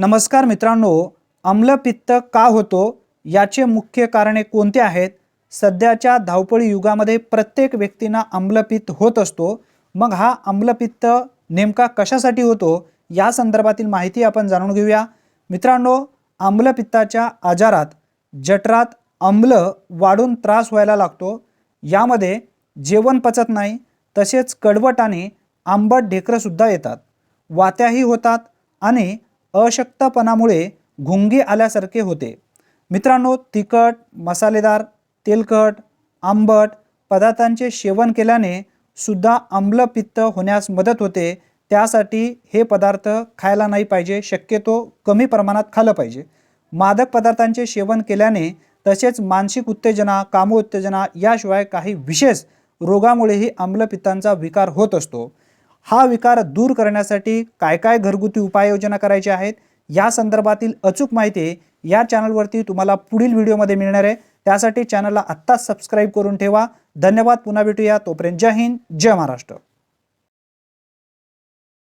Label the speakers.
Speaker 1: नमस्कार मित्रांनो आम्लपित्त का होतो? याचे मुख्य कारणे कोणते आहेत? सध्याच्या धावपळी युगामध्ये प्रत्येक व्यक्तींना आम्लपित्त होत असतो. मग हा आम्लपित्त नेमका कशासाठी होतो? या संदर्भातील माहिती आपण जाणून घेऊया. मित्रांनो आम्लपित्ताच्या आजारात जठरात आम्ल वाढून त्रास व्हायला लागतो. यामध्ये जेवण पचत नाही तसेच कडवट आणि आंबट ढेकरंसुद्धा येतात. वात्याही होतात आणि अशक्तपणामुळे घुंगी आल्यासारखे होते. मित्रांनो तिखट मसालेदार तेलकट आंबट पदार्थांचे सेवन केल्याने सुद्धा आम्लपित्त होण्यास मदत होते. त्यासाठी हे पदार्थ खायला नाही पाहिजे शक्यतो कमी प्रमाणात खाल्लं पाहिजे. मादक पदार्थांचे सेवन केल्याने तसेच मानसिक उत्तेजना कामोत्तेजना याशिवाय काही विशेष रोगामुळेही आम्लपित्तांचा विकार होत असतो. हा विकार दूर करण्यासाठी काय काय घरगुती उपाययोजना करायच्या आहेत या संदर्भातील अचूक माहिती या चॅनलवरती तुम्हाला पुढील व्हिडिओमध्ये मिळणार आहे. त्यासाठी चॅनलला आत्ताच सबस्क्राईब करून ठेवा. धन्यवाद पुन्हा भेटूया. तोपर्यंत जय हिंद जय महाराष्ट्र.